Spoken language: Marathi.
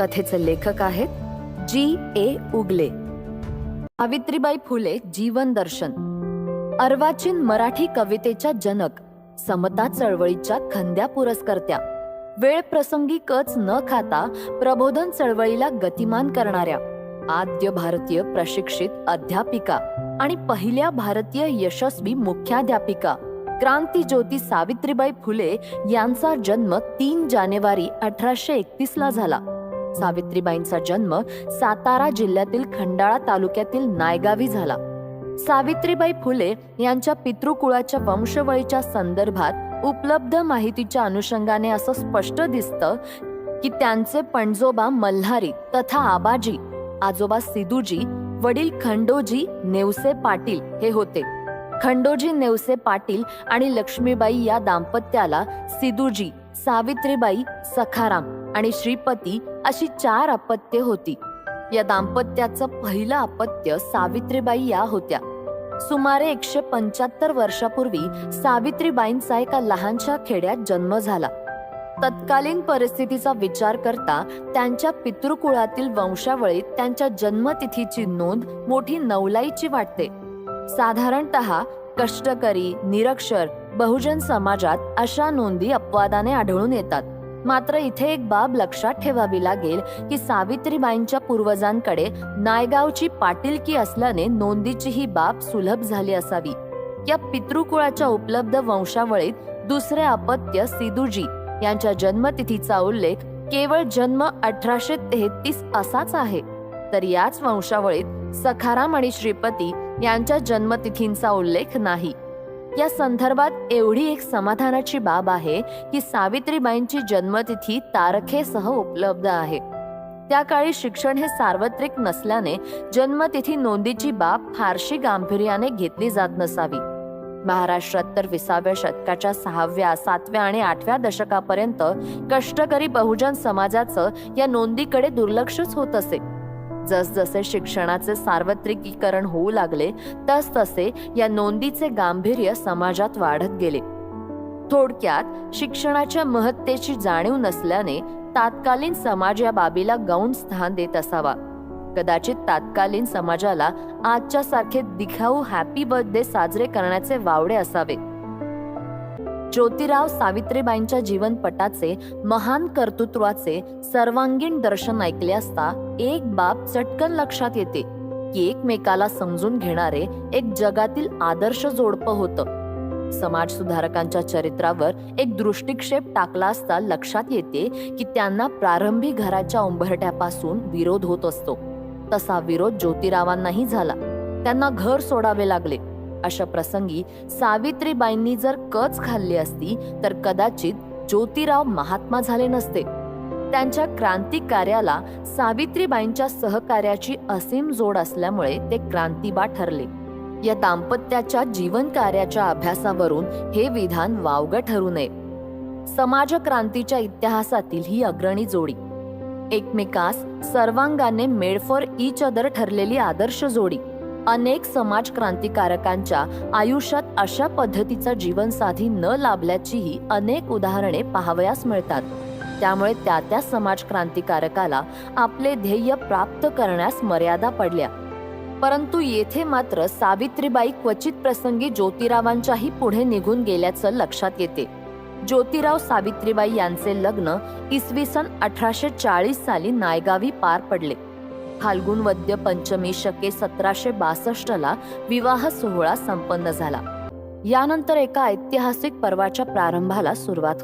कथेचे लेखक आहेत जी ए उगले. सावित्रीबाई फुले जीवन दर्शन. अर्वाचीन मराठी कवितेच्या जनक समता चळवळीच्या खंद्या पुरस्कर्त्या. वेळ प्रसंगी कच न खाता प्रबोधन चळवळीला गतिमान करणाऱ्या. आद्य भारतीय प्रशिक्षित अध्यापिका आणि पहिल्या भारतीय यशस्वी मुख्याध्यापिका. क्रांती ज्योती सावित्रीबाई फुले यांचा जन्म तीन जानेवारी अठराशे एकतीस ला झाला. सावित्रीबाईंचा जन्म सातारा जिल्ह्यातील खंडाळा तालुक्यातील नायगावी झाला. सावित्रीबाई फुले यांच्या पितृकुळाच्या वंशवळीच्या संदर्भात उपलब्ध माहितीच्या अनुषंगाने असं स्पष्ट दिसतं की त्यांचे पणजोबा मल्हारी तथा आबाजी आजोबा सिदूजी वडील खंडोजी नेवसे पाटील हे होते. खंडोजी नेवसे पाटील आणि लक्ष्मीबाई या दाम्पत्याला सिदूजी सावित्रीबाई सखाराम आणि श्रीपती अशी चार अपत्ये होती. या दाम्पत्याचं पहिलं अपत्य सावित्रीबाई या होत्या. सुमारे एकशे पंच्याहत्तर वर्षापूर्वी सावित्रीबाईंचा एका लहानशा खेड्यात जन्म झाला. तत्कालीन परिस्थितीचा विचार करता त्यांच्या पितृकुळातील वंशावळीत त्यांच्या जन्मतिथीची नोंद मोठी नवलाईची वाटते. साधारणत कष्टकरी निरक्षर बहुजन समाजात अशा नोंदी अपवादाने आढळून येतात. मात्र इथे एक बाब लक्षात ठेवावी लागेल की सावित्रीबाईंच्या पूर्वजांकडे नायगावची पाटीलकी असल्याने नोंदीची ही बाब सुलभ झाली असावी. या पितृकुळाच्या उपलब्ध वंशावळीत दुसरे अपत्य सिदूजी यांच्या जन्मतिथीचा उल्लेख केवळ जन्म अठराशे तेहतीस असाच आहे. तर याच वंशावळीत सखाराम आणि श्रीपती यांच्या जन्मतिथींचा उल्लेख नाही. या संदर्भात एवढी एक समाधानाची बाब आहे की सावित्रीबाईंची जन्मतिथी तारखेसह उपलब्ध आहे. त्या काळी शिक्षण हे सार्वत्रिक नसल्याने जन्मतिथी नोंदीची बाब फारशी गांभीर्याने घेतली जात नसावी. महाराष्ट्रात तर विसाव्या शतकाच्या सहाव्या सातव्या आणि आठव्या दशकापर्यंत कष्टकरी बहुजन समाजाचं या नोंदीकडे दुर्लक्षच होत असे. जसजसे शिक्षणाचे सार्वत्रिकीकरण होऊ लागले तसतसे या नोंदीचे गांभीर्य समाजात वाढत गेले. थोडक्यात शिक्षणाच्या महत्तेची जाणीव नसल्याने तात्कालीन समाज या बाबीला गौण स्थान देत असावा. कदाचित तात्कालीन समाजाला आजच्या सारखे दिखाऊ हॅपी बर्थडे साजरे करण्याचे वावडे असावे ज्योतिराव सावित्रीबाईंच्या जीवनपटाचे महान कर्तृत्वाचे सर्वांगीण दर्शन ऐकले असता एक बाब चटकन लक्षात येते की एकमेकाला समजून घेणारे एक जगातील आदर्श जोडपं होतं. समाज सुधारकांच्या चरित्रावर एक दृष्टिक्षेप टाकला असता लक्षात येते की त्यांना प्रारंभी घराच्या उंबरठ्यापासून विरोध होत असतो. तसा विरोध ज्योतिरावांनाही झाला. त्यांना घर सोडावे लागले. अशा प्रसंगी सावित्रीबाईंनी जर कच खाल्ली असती तर कदाचित ज्योतिराव महात्मा झाले नसते. त्यांच्या क्रांती कार्याला सावित्रीबाईंच्या सहकार्याची असीम जोड असल्यामुळे ते क्रांतीबा ठरले. या दाम्पत्याच्या जीवन कार्याच्या अभ्यासावरून हे विधान वावग ठरू नये. समाज क्रांतीच्या इतिहासातील ही अग्रणी जोडी. एकमेकास सर्वांगाने मेड फॉर इच अदर ठरलेली आदर्श जोडी. अनेक समाज क्रांतिकारकांच्या आयुष्यात अशा पद्धतीचा जीवनसाधी न लाभल्याचीही अनेक उदाहरणे पाहावयास मिळतात. त्यामुळे त्या त्या समाज क्रांतिकारकाला आपले ध्येय प्राप्त करण्यास मर्यादा पडल्या. परंतु येथे मात्र सावित्रीबाई क्वचित प्रसंगी ज्योतिरावांच्याही पुढे निघून गेल्याचं लक्षात येते. ज्योतिराव सावित्रीबाई यांचे लग्न इसवी सन अठराशे चाळीस साली नायगावी पार पडले. फाल्गुन वद्य पंचमी शके सतराशे बासष्ट ला विवाह सोहळा संपन्न झाला. यानंतर एका ऐतिहासिक पर्वाच्या प्रारंभाला सुरुवात